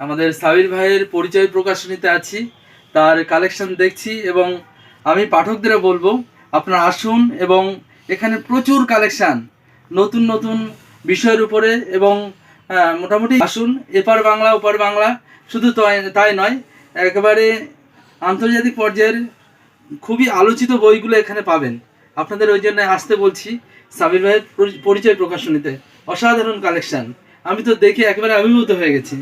আমাদের সাবির ভাইয়ের পরিচয় প্রকাশনীতে আছি, তার কালেকশন দেখছি এবং আমি পাঠকদের বলব, আপনারা আসুন এবং এখানে প্রচুর কালেকশন নতুন নতুন বিষয়ের উপরে এবং মোটামুটি আসুন, এপার বাংলা, ওপার বাংলা, শুধু তাই নয়, একেবারে আন্তর্জাতিক পর্যায়ের খুবই আলোচিত বইগুলো এখানে পাবেন। আপনাদের ওই জন্য আসতে বলছি সাবির ভাইয়ের পরিচয় প্রকাশনীতে, অসাধারণ কালেকশন আমি তো দেখে একেবারে অভিভূত হয়ে গেছি।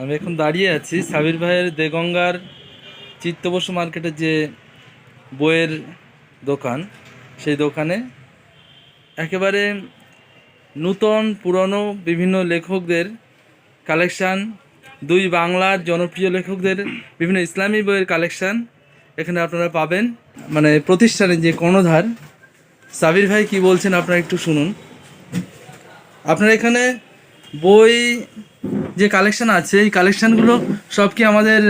আমি এখন দাঁড়িয়ে আছি সাবির ভাইয়ের দেগঙ্গার চিত্তবসু মার্কেটের যে বইয়ের দোকান, সেই দোকানে একেবারে নূতন, পুরনো বিভিন্ন লেখকদের কালেকশান, দুই বাংলার জনপ্রিয় লেখকদের বিভিন্ন ইসলামী বইয়ের কালেকশান এখানে আপনারা পাবেন। মানে প্রতিষ্ঠানের যে কর্ণধার, সাবির ভাই কি বলছেন আপনারা একটু শুনুন। আপনার এখানে বই যে কালেকশান আছে, এই কালেকশানগুলো সব কি আমাদের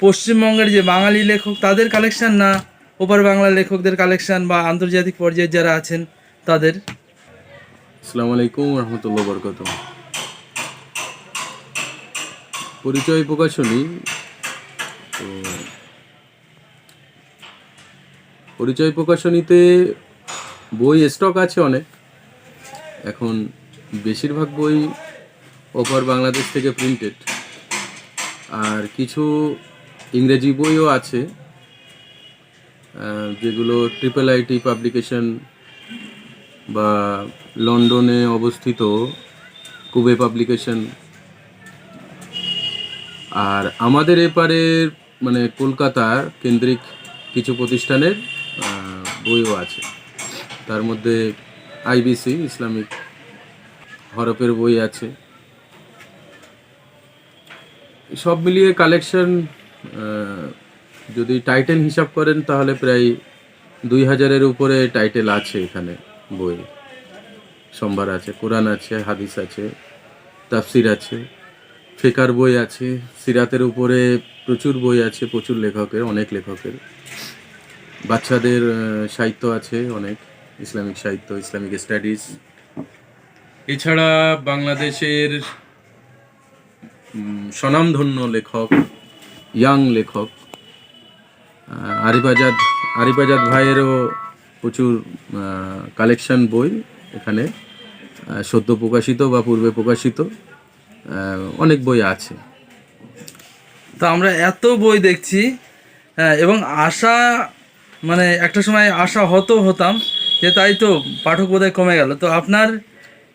পশ্চিমবঙ্গের যে বাঙালি লেখক, তাদের কালেকশান না ওপার বাংলার লেখকদের কালেকশান বা আন্তর্জাতিক পর্যায়ে যারা আছেন, তাদের? আসসালামু আলাইকুম রহমতুল্লাহ বরকত পরিচয় প্রকাশনী, তো পরিচয় প্রকাশনীতে বই স্টক আছে অনেক। এখন বেশিরভাগ বই ওপার বাংলাদেশ থেকে প্রিন্টেড আর কিছু ইংরেজি বইও আছে যেগুলো ট্রিপল আইটি পাবলিকেশন বা লন্ডনে অবস্থিত কুবে পাবলিকেশন আর আমাদের এপারে মানে কলকাতার কেন্দ্রিক কিছু প্রতিষ্ঠানের বইও আছে। তার মধ্যে আইবিসি ইসলামিক হরফের বই আছে। সব মিলিয়ে কালেকশন যদি টাইটেল হিসাব করেন তাহলে প্রায় দুই হাজারের উপরে টাইটেল আছে এখানে, বই। সোমবার আছে, কোরআন আছে, হাদিস আছে, তাফসির আছে, ফেকার বই আছে, সিরাতের উপরে প্রচুর বই আছে, প্রচুর লেখকের, অনেক লেখকের। বাচ্চাদের সাহিত্য আছে অনেক, ইসলামিক সাহিত্য, ইসলামিক স্টাডিজ এছাড়া বাংলাদেশের স্বনামধন্য লেখক ইয়াং লেখক আহ, আরিফ আজাদ আরিফ আজাদ ভাইয়েরও প্রচুর কালেকশন বই এখানে সদ্য প্রকাশিত বা পূর্বে প্রকাশিত অনেক বই আছে। তো আমরা এত বই দেখছি হ্যাঁ, এবং আশা মানে একটা সময় আশা হতো হতাম যে তাই তো পাঠক বোধহয় কমে গেল। তো আপনার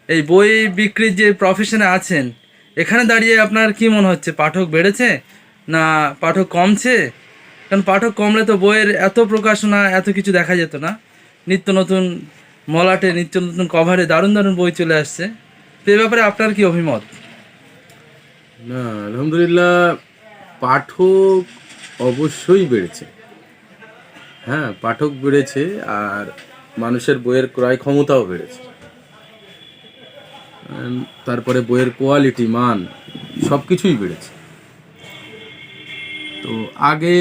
এই বই বিক্রির যে প্রফেশনে আছেন এখানে দাঁড়িয়ে আপনার কি মনে হচ্ছে? পাঠক বেড়েছে না পাঠক কমছে? কারণ পাঠক কমলে তো বইয়ের এত প্রকাশনা, এত কিছু দেখা যেত না। নিত্য নতুন মলাটে, নিত্য নতুন কভারে দারুণ দারুণ বই চলে আসছে। তো এ ব্যাপারে আপনার কি অভিমত? না, আলহামদুলিল্লাহ পাঠক অবশ্যই বেড়েছে। হ্যাঁ পাঠক বেড়েছে আর মানুষের বইয়ের ক্রয় ক্ষমতাও বেড়েছে। তারপরে বইয়ের কোয়ালিটি মান সব কিছুই বেড়েছে। তো আগে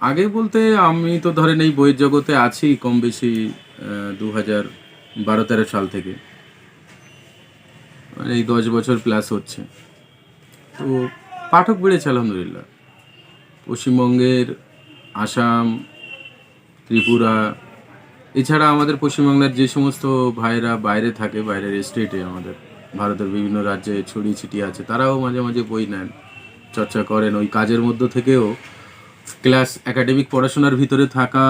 আগে বলতে আমি তো ধরেন এই বইয়ের জগতে আছি কম বেশি দু হাজার বারো তেরো সাল থেকে। মানে এই দশ বছর প্লাস হচ্ছে। তো পাঠক বেড়েছে আলহামদুলিল্লাহ। পশ্চিমবঙ্গের, আসাম, ত্রিপুরা এছাড়া আমাদের পশ্চিমবাংলার যে সমস্ত ভাইরা বাইরে থাকে, বাইরের স্টেটে আমাদের, ভারতের বিভিন্ন রাজ্যে ছড়িয়ে ছিটিয়ে আছে, তারাও মাঝে মাঝে বই নেন, চর্চা করেন। ওই কাজের মধ্য থেকেও ক্লাস একাডেমিক পড়াশোনার ভিতরে থাকা,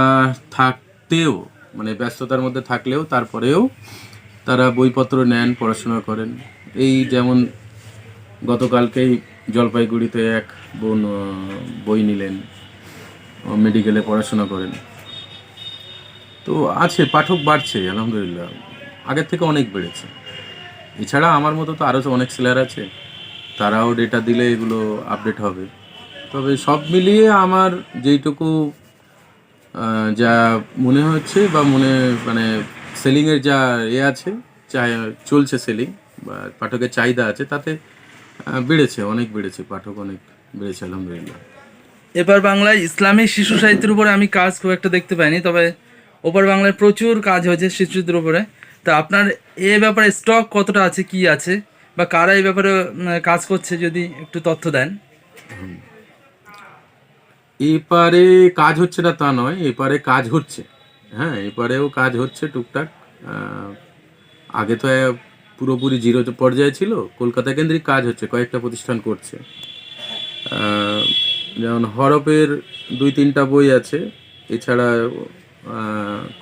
থাকতেও মানে ব্যস্ততার মধ্যে থাকলেও তারপরেও তারা বইপত্র নেন, পড়াশোনা করেন। এই যেমন গতকালকেই জলপাইগুড়িতে এক বোন বই নিলেন মেডিকেলে পড়াশোনা করেন। তো আছে, পাঠক বাড়ছে, আলহামদুলিল্লাহ। আগের থেকে অনেক বেড়েছে। এছাড়া আমার মতো তো আরও অনেক সেলার আছে, তারাও ডেটা দিলে এগুলো আপডেট হবে। তবে সব মিলিয়ে আমার যেইটুকু যা মনে হচ্ছে বা মনে মানে সেলিংয়ের যা এ আছে চা চলছে সেলিং বা পাঠকের চাহিদা আছে, তাতে বেড়েছে, অনেক বেড়েছে, পাঠক অনেক বেড়েছে, আলহামদুলিল্লাহ। এবার বাংলায় ইসলামিক শিশু সাহিত্যের উপরে আমি কাজ খুব একটা দেখতে পাইনি, তবে ওপার বাংলায় প্রচুর কাজ হয়েছে শিশুদের উপরে তা আপনার এ ব্যাপারে স্টক কতটা আছে, কি আছে? বা কারা এই ব্যাপারে কাজ করছে, যদি একটু তথ্য দেন। এপারে কাজ হচ্ছে না তা নয়, এপারে কাজ হচ্ছে। হ্যাঁ এপারেও কাজ হচ্ছে টুকটাক। আগে তো পুরোপুরি জিরো পর্যায়ে ছিল, কলকাতা কেন্দ্রিক কাজ হচ্ছে, কয়েকটা প্রতিষ্ঠান করছে। যেমন হরপের দুই তিনটা বই আছে, এছাড়া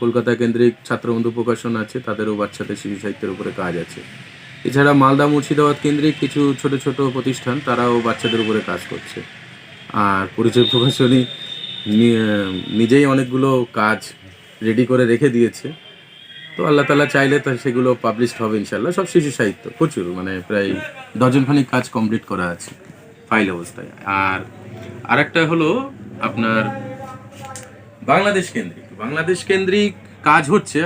কলকাতা কেন্দ্রিক ছাত্রবন্ধু প্রকাশন আছে, তাদেরও বাচ্চাদের শিশু সাহিত্যের উপরে কাজ আছে। এছাড়া মালদা মুর্শিদাবাদ কেন্দ্রিক কিছু ছোট ছোট প্রতিষ্ঠান, তারাও বাচ্চাদের উপরে কাজ করছে। আর পরিচয় প্রকাশনী নিজেই অনেকগুলো কাজ রেডি করে রেখে দিয়েছে। তো আল্লাহ তালা চাইলে তো সেগুলো পাবলিশড হবে ইনশাল্লাহ সব শিশু সাহিত্য, প্রচুর মানে প্রায় ডজনখানিক কাজ কমপ্লিট করা আছে ফাইল অবস্থায়। আর আরেকটা হলো আপনার বাংলাদেশ কেন্দ্রিক। বাংলাদেশ কেন্দ্রিক কাজ হচ্ছে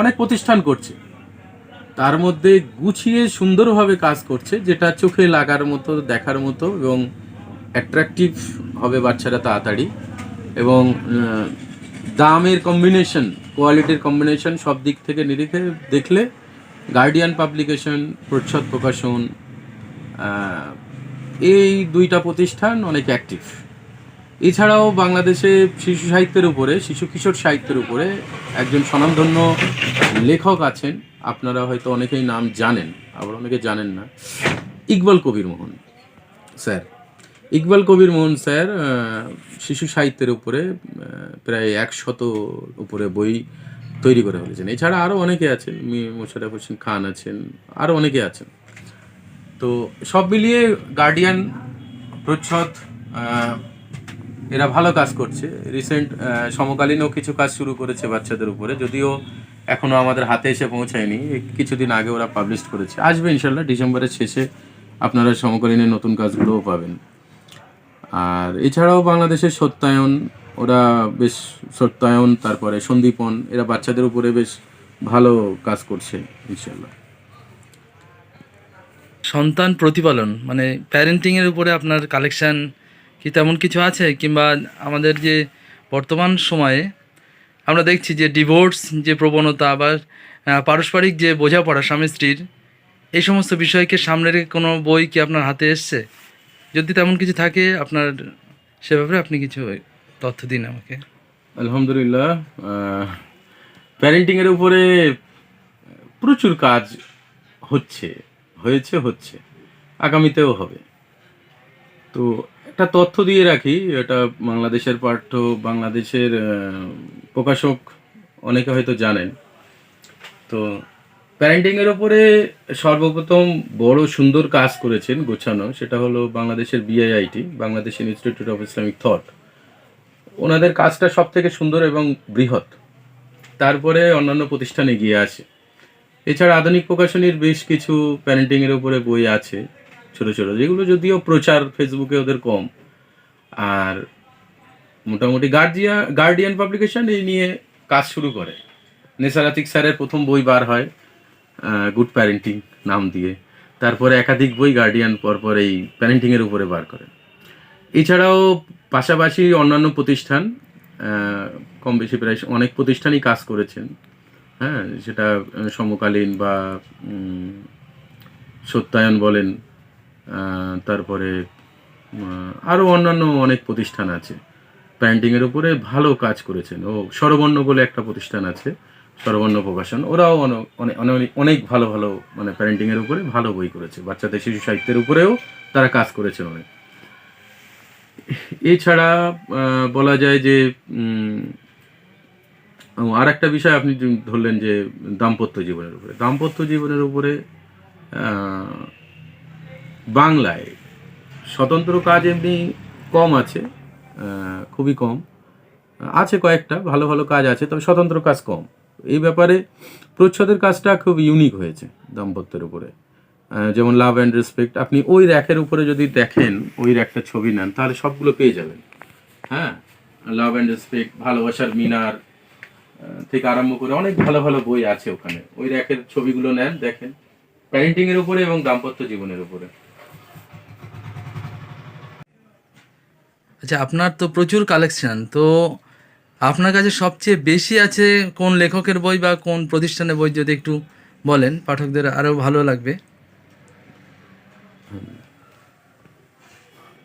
অনেক প্রতিষ্ঠান করছে। তার মধ্যে গুছিয়ে সুন্দরভাবে কাজ করছে, যেটা চোখে লাগার মতো, দেখার মতো এবং অ্যাট্রাকটিভ হবে বাচ্চারা তাড়াতাড়ি। এবং দামের কম্বিনেশন কোয়ালিটির কম্বিনেশন সব দিক থেকে নিরিখে দেখলে গার্ডিয়ান পাবলিকেশন প্রচ্ছদ প্রকাশন এই দুইটা প্রতিষ্ঠান অনেক অ্যাক্টিভ এছাড়াও বাংলাদেশে শিশু সাহিত্যের উপরে, শিশু কিশোর সাহিত্যের উপরে একজন স্বনামধন্য লেখক আছেন। আপনারা হয়তো অনেকেই নাম জানেন, আবার অনেকে জানেন না। ইকবাল কবির মোহন, স্যার। ইকবাল কবির মোহন, স্যার শিশু সাহিত্যের উপরে প্রায় একশত উপরে বই তৈরি করে ফেলেছেন। এছাড়া আরও অনেকে আছেন, মি- মোশাররফ হোসেন খান আছেন আরও অনেকে আছেন। তো সব মিলিয়ে গার্ডিয়ান প্রচ্ছদ এরা ভালো কাজ করছে। রিসেন্ট সমকালীনও কিছু কাজ শুরু করেছে বাচ্চাদের উপরে, যদিও এখনও আমাদের হাতে এসে পৌঁছায়নি। কিছুদিন আগে ওরা পাবলিশ করেছে। আসবে ইনশাল্লাহ ডিসেম্বরের শেষে আপনারা সমকালীনের নতুন কাজগুলোও পাবেন। আর এছাড়াও বাংলাদেশের সত্যায়ন, ওরা বেশ সত্যায়ন, তারপরে সন্দীপন এরা বাচ্চাদের উপরে বেশ ভালো কাজ করছে ইনশাল্লাহ সন্তান প্রতিপালন মানে প্যারেন্টিংয়ের উপরে আপনার কালেকশন কি তেমন কিছু আছে? কিংবা আমাদের যে বর্তমান সময়ে আমরা দেখছি যে ডিভোর্স যে প্রবণতা আবার পারস্পরিক যে বোঝাপড়া স্বামী স্ত্রীর, এই সমস্ত বিষয়কে সামনে রেখে কোনো বই কি আপনার হাতে এসছে? যদি তেমন কিছু থাকে আপনার সে ব্যাপারে আপনি কিছু তথ্য দিন আমাকে। আলহামদুলিল্লাহ প্যারেন্টিংয়ের উপরে প্রচুর কাজ হচ্ছে, হয়েছে, হচ্ছে, আগামীতেও হবে। তো একটা তথ্য দিয়ে রাখি, এটা বাংলাদেশের পাঠ্য, বাংলাদেশের প্রকাশক অনেকে হয়তো জানেন। তো প্যারেন্টিংয়ের ওপরে সর্বপ্রথম বড় সুন্দর কাজ করেছেন গোছানো, সেটা হলো বাংলাদেশের BIIT Bangladesh institute of Islamic thought ওনাদের কাজটা সব থেকে সুন্দর এবং বৃহৎ। তারপরে অন্যান্য প্রতিষ্ঠানে গিয়ে আসে এছাড়া আধুনিক প্রকাশনীর বেশ কিছু প্যারেন্টিংয়ের উপরে বই আছে। ছোট ছোট, যেগুলো যদিও প্রচার ফেসবুকে ওদের কম। আর মোটামুটি গার্জিয়া গার্ডিয়ান পাবলিকেশন এই নিয়ে কাজ শুরু করে। নেসারাতিক স্যারের প্রথম বই বার হয় গুড প্যারেন্টিং নাম দিয়ে। তারপরে একাধিক বই গার্ডিয়ান পরপর এই প্যারেন্টিংয়ের উপরে বার করে। এছাড়াও পাশাপাশি অন্যান্য প্রতিষ্ঠান কম বেশি প্রায় অনেক প্রতিষ্ঠানই কাজ করেছেন। হ্যাঁ সেটা সমকালীন বা সত্যায়ন বলেন তারপরে আরও অন্যান্য অনেক প্রতিষ্ঠান আছে। প্যান্টিংয়ের উপরে ভালো কাজ করেছেন। ও স্বরবর্ণ বলে একটা প্রতিষ্ঠান আছে, স্বরবর্ণ প্রকাশন। ওরাও অনেক অনেক ভালো ভালো মানে প্যারেন্টিংয়ের উপরে ভালো বই করেছে। বাচ্চাদের শিশু সাহিত্যের উপরেও তারা কাজ করেছেন অনেক। এছাড়া বলা যায় যে আর একটা বিষয় আপনি ধরলেন যে, দাম্পত্য জীবনের উপরে। দাম্পত্য জীবনের উপরে বাংলায়। স্বতন্ত্র কাজ এমনি কম আছে খুবই কম। আছে কয়েকটা, ভালো ভালো কাজ আছে, তবে স্বতন্ত্র কাজ কম। এই ব্যাপারে প্রচ্ছদের কাজটা খুব ইউনিক হয়েছে দাম্পত্যের উপরে। যেমন লাভ অ্যান্ড রেসপেক্ট আপনি ওই র্যাকের উপরে যদি দেখেন, ওই একটা ছবি নেন, তাহলে সবগুলো পেয়ে যাবেন। হ্যাঁ? লাভ অ্যান্ড রেসপেক্ট ভালোবাসার মিনার থেকে আরম্ভ করে অনেক ভালো ভালো বই আছে ওখানে। ওই র্যাকের ছবিগুলো নেন, দেখেন। প্যারেন্টিং এর উপরে এবং দাম্পত্য জীবনের উপরে। আচ্ছা আপনার তো প্রচুর কালেকশন তো আপনার কাছে সবচেয়ে বেশি আছে কোন লেখকের বই বা কোন প্রতিষ্ঠানের বই যদি একটু বলেন, পাঠকদের আরও ভালো লাগবে।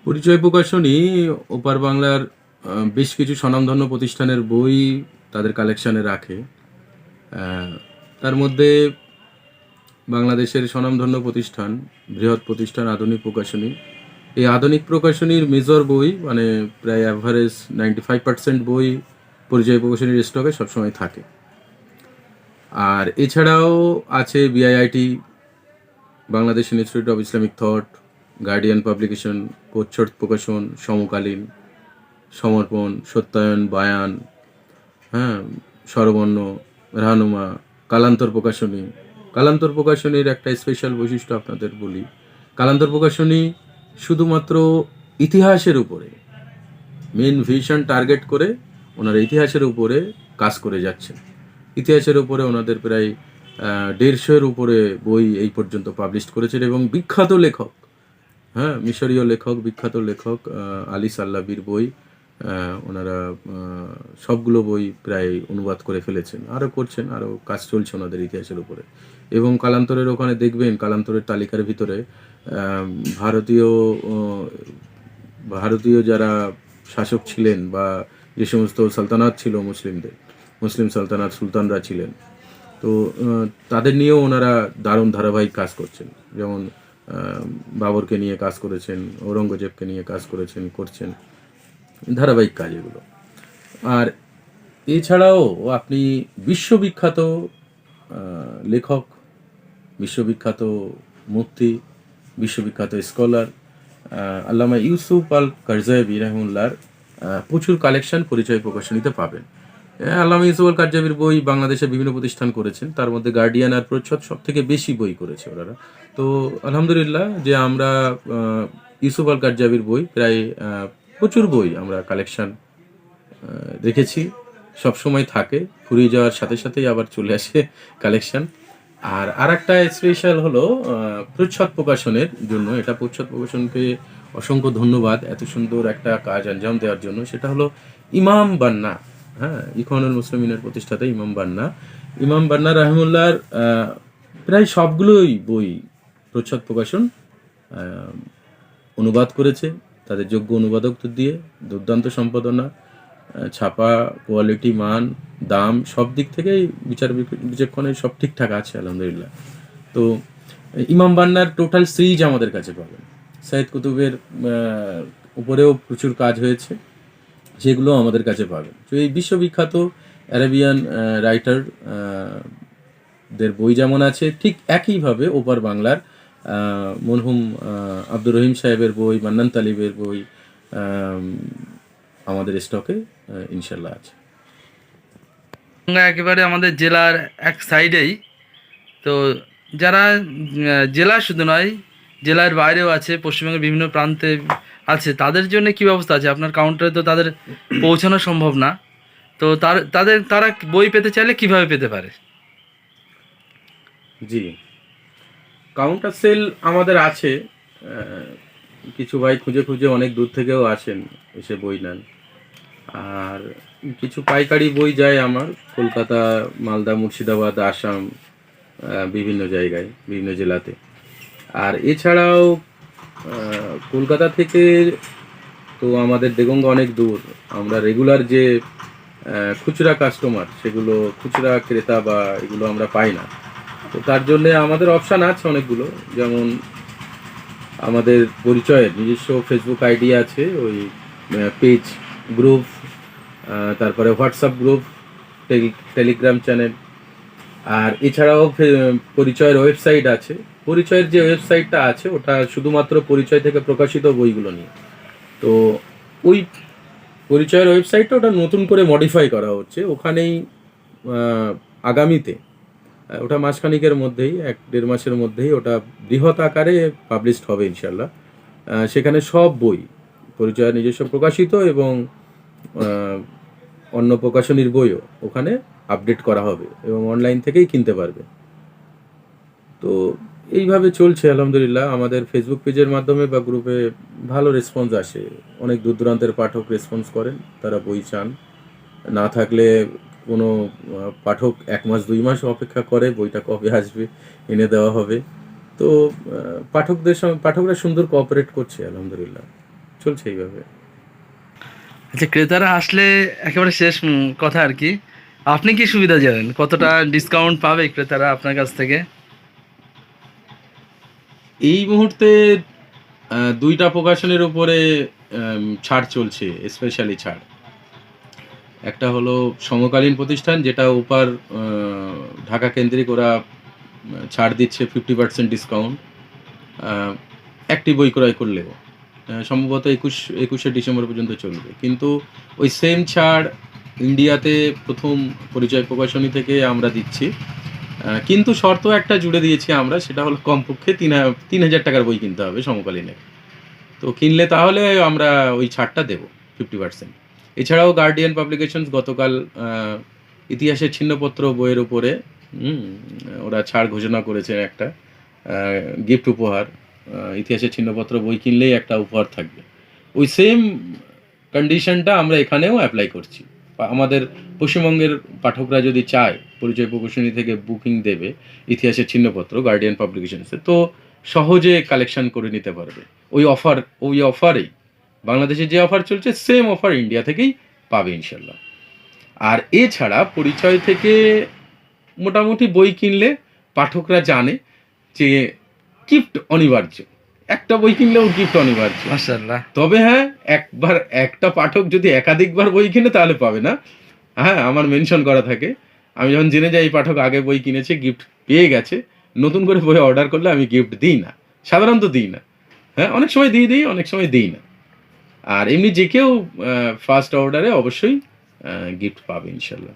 পরিচয় প্রকাশনী, ওপার বাংলার বেশ কিছু স্বনামধন্য প্রতিষ্ঠানের বই তাদের কালেকশনে রাখে। তার মধ্যে বাংলাদেশের স্বনামধন্য প্রতিষ্ঠান, বৃহৎ প্রতিষ্ঠান, আধুনিক প্রকাশনী এই আধুনিক প্রকাশনীর মেজর বই মানে প্রায় অ্যাভারেজ নাইনটি ফাইভ পার্সেন্ট বই পরিচয় প্রকাশনীর স্টকে সবসময় থাকে। আর এছাড়াও আছে BIIT Bangladesh institute of Islamic thought Guardian publication প্রচ্ছদ প্রকাশন সমকালীন সমর্পণ সত্যায়ন বায়ান হ্যাঁ স্বরবর্ণ রাহনুমা কালান্তর প্রকাশনী কালান্তর প্রকাশনীর একটা স্পেশাল বৈশিষ্ট্য আপনাদের বলি। কালান্তর প্রকাশনী শুধুমাত্র ইতিহাসের উপরে মেন ভিশন টার্গেট করে ওনারা ইতিহাসের উপরে কাজ করে যাচ্ছেন। ইতিহাসের উপরে ওনাদের প্রায় দেড়শোর উপরে বই এই পর্যন্ত পাবলিশ করেছেন এবং বিখ্যাত লেখক হ্যাঁ মিশরীয় লেখক, বিখ্যাত লেখক আলী সাল্লাবির বই ওনারা সবগুলো বই প্রায় অনুবাদ করে ফেলেছেন। আরও করছেন, আরও কাজ চলছে ওনাদের ইতিহাসের উপরে। এবং কালান্তরের ওখানে দেখবেন, কালান্তরের তালিকার ভিতরে ভারতীয় ভারতীয় যারা শাসক ছিলেন বা যে সমস্ত সালতানাত ছিল মুসলিমদের, মুসলিম সালতানাত সুলতানরা ছিলেন, তো তাদের নিয়েও ওনারা দারুণ ধারাবাহিক কাজ করছেন। যেমন বাবরকে নিয়ে কাজ করেছেন, ঔরঙ্গজেবকে নিয়ে কাজ করেছেন, করছেন, ধারাবাহিক কাজ এগুলো। আর এছাড়াও আপনি বিশ্ববিখ্যাত লেখক বিশ্ববিখ্যাত মূর্তি, বিশ্ববিখ্যাত স্কলার আল্লামা ইউসুফ আল কারজাবি রহমুল্লার প্রচুর কালেকশন পরিচয় প্রকাশনীতে পাবেন। আল্লামা ইউসুফ আল কারজাবির বই বাংলাদেশে বিভিন্ন প্রতিষ্ঠান করেছেন। তার মধ্যে গার্ডিয়ান আর প্রচ্ছদ সব থেকে বেশি বই করেছে ওনারা। তো আলহামদুলিল্লাহ যে আমরা ইউসুফ আল কারজাবির বই প্রায় প্রচুর বই আমরা কালেকশন রেখেছি সব সময় থাকে, ফুরিয়ে যাওয়ার সাথে সাথেই আবার চলে আসে কালেকশন। আর আর একটা স্পেশাল হলো প্রচ্ছদ প্রকাশনের জন্য। এটা প্রচ্ছদ প্রকাশনকে অসংখ্য ধন্যবাদ এত সুন্দর একটা কাজ আঞ্জাম দেওয়ার জন্য। সেটা হলো ইমাম বান্না। হ্যাঁ ইখওয়ানুল মুসলিমিনের প্রতিষ্ঠাতা ইমাম বান্না। ইমাম বান্না রাহমুল্লাহর আহ, প্রায় সবগুলোই বই প্রচ্ছদ প্রকাশন অনুবাদ করেছে। তাদের যোগ্য অনুবাদক দিয়ে দুর্দান্ত সম্পাদনা। ছাপা কোয়ালিটি মান দাম সব দিক থেকেই বিচার বিচক্ষণের সব ঠিকঠাক আছে আলহামদুলিল্লাহ। তো ইমাম বান্নার টোটাল সিরিজ আমাদের কাছে পাবেন। সাইদ কুতুবের উপরেও প্রচুর কাজ হয়েছে যেগুলো আমাদের কাছে পাবেন। তো এই বিশ্ববিখ্যাত অ্যারাবিয়ান রাইটার দের বই যেমন আছে ঠিক একইভাবে ওপার বাংলার আহ, মরহুম আব্দুর রহিম সাহেবের বই মান্নান তালিবের বই আমাদের স্টকে ইনশাল্লাহ আছে। একেবারে আমাদের জেলার এক সাইডেই তো যারা জেলা শুধু নয় জেলার বাইরেও আছে পশ্চিমবঙ্গের বিভিন্ন প্রান্তে আছে তাদের জন্য কি ব্যবস্থা আছে? আপনার কাউন্টারে তো তাদের পৌঁছানো সম্ভব না। তো তার তাদের তারা বই পেতে চাইলে কীভাবে পেতে পারে? জি। কাউন্টার সেল আমাদের আছে কিছু ভাই খুঁজে খুঁজে অনেক দূর থেকেও আসেন এসে বই নেন। আর কিছু পাইকারি বই যায় আমার, কলকাতা, মালদা, মুর্শিদাবাদ, আসাম বিভিন্ন জায়গায়, বিভিন্ন জেলাতে। আর এছাড়াও কলকাতা থেকে তো আমাদের দেগঙ্গা অনেক দূর। আমরা রেগুলার যে খুচরা কাস্টমার সেগুলো খুচরা ক্রেতা বা এগুলো আমরা পাই না। তো তার জন্যে আমাদের অপশান আছে অনেকগুলো। যেমন আমাদের পরিচয়ের নিজস্ব ফেসবুক আইডি আছে, ওই পেজ গ্রুপ তারপরে হোয়াটসঅ্যাপ গ্রুপ টেলিগ্রাম চ্যানেল আর এছাড়াও পরিচয়ের ওয়েবসাইট আছে। পরিচয়ের যে ওয়েবসাইটটা আছে, ওটা শুধুমাত্র পরিচয় থেকে প্রকাশিত বইগুলো নিয়ে। তো ওই পরিচয়ের ওয়েবসাইটটা ওটা নতুন করে মডিফাই করা হচ্ছে। ওখানেই আগামীতে ওটা মাসখানিকের মধ্যেই, এক দেড় মাসের মধ্যেই ওটা বৃহৎ আকারে পাবলিশড হবে ইনশাল্লাহ সেখানে সব বই পরিচয়ের নিজস্ব প্রকাশিত এবং অন্য প্রকাশনীর বইও ওখানে আপডেট করা হবে এবং অনলাইন থেকেই কিনতে পারবে। তো এইভাবে চলছে, আলহামদুলিল্লাহ। আমাদের ফেসবুক পেজের মাধ্যমে বা গ্রুপে ভালো রেসপন্স আসে। অনেক দূর দূরান্তের পাঠক রেসপন্স করেন, তারা বই চান। না থাকলে কোনো পাঠক এক মাস, দুই মাস অপেক্ষা করে, বইটা কবে আসবে, এনে দেওয়া হবে। তো পাঠকদের সঙ্গে, পাঠকরা সুন্দর কোঅপারেট করছে, আলহামদুলিল্লাহ। চলছে এইভাবে। আচ্ছা ক্রেতারা আসলে একেবারে শেষ কথা আর কি। আপনি কি সুবিধা জানেন? কতটা ডিসকাউন্ট পাবে ক্রেতারা আপনার কাছ থেকে? এই মুহূর্তে দুইটা প্রকাশনের উপরে ছাড় চলছে স্পেশালি ছাড়। একটা হলো সমকালীন প্রতিষ্ঠান, যেটা ওপার ঢাকা কেন্দ্রিক ওরা ছাড় দিচ্ছে ফিফটি পার্সেন্ট ডিসকাউন্ট একটি বই ক্রয় করলেও। সম্ভবত একুশ, একুশে ডিসেম্বর পর্যন্ত চলবে। কিন্তু ওই সেম ছাড় ইন্ডিয়াতে প্রথম পরিচয় প্রকাশনী থেকে আমরা দিচ্ছি। কিন্তু শর্ত একটা জুড়ে দিয়েছি আমরা, সেটা হলো কমপক্ষে তিন তিন হাজার টাকার বই কিনতে হবে সমকালীনে তো কিনলে তাহলে আমরা ওই ছাড়টা দেবো ফিফটি পার্সেন্ট এছাড়াও গার্ডিয়ান পাবলিকেশনস গতকাল ইতিহাসের ছিন্নপত্র বইয়ের উপরে ওরা ছাড় ঘোষণা করেছে একটা গিফট উপহার। ইতিহাসের ছিন্নপত্র বই কিনলেই একটা উপহার থাকবে। ওই সেম কন্ডিশনটা আমরা এখানেও অ্যাপ্লাই করছি। আমাদের পশ্চিমবঙ্গের পাঠকরা যদি চায়, পরিচয় প্রকাশনী থেকে বুকিং দেবে, ইতিহাসের ছিন্নপত্র গার্ডিয়ান পাবলিকেশনসে তো সহজে কালেকশন করে নিতে পারবে। ওই অফার ওই অফারেই বাংলাদেশে যে অফার চলছে সেম অফার ইন্ডিয়া থেকেই পাবে ইনশাল্লাহ আর এছাড়া পরিচয় থেকে মোটামুটি বই কিনলে পাঠকরা জানে যে গিফট অনিবার্য। একটা বই কিনলেও গিফট অনিবার্য। মাশাআল্লাহ। তবে হ্যাঁ একবার একটা পাঠক যদি একাধিকবার বই কিনে তাহলে পাবে না। হ্যাঁ আমার মেনশন করা থাকে। আমি যখন জেনে যাই পাঠক আগে বই কিনেছে গিফট পেয়ে গেছে নতুন করে বই অর্ডার করলে আমি গিফট দিই না। সাধারণত দিই না। হ্যাঁ অনেক সময় দিয়ে দিই অনেক সময় দিই না। আর এমনি যে কেউ ফার্স্ট অর্ডারে অবশ্যই গিফট পাবে ইনশাল্লাহ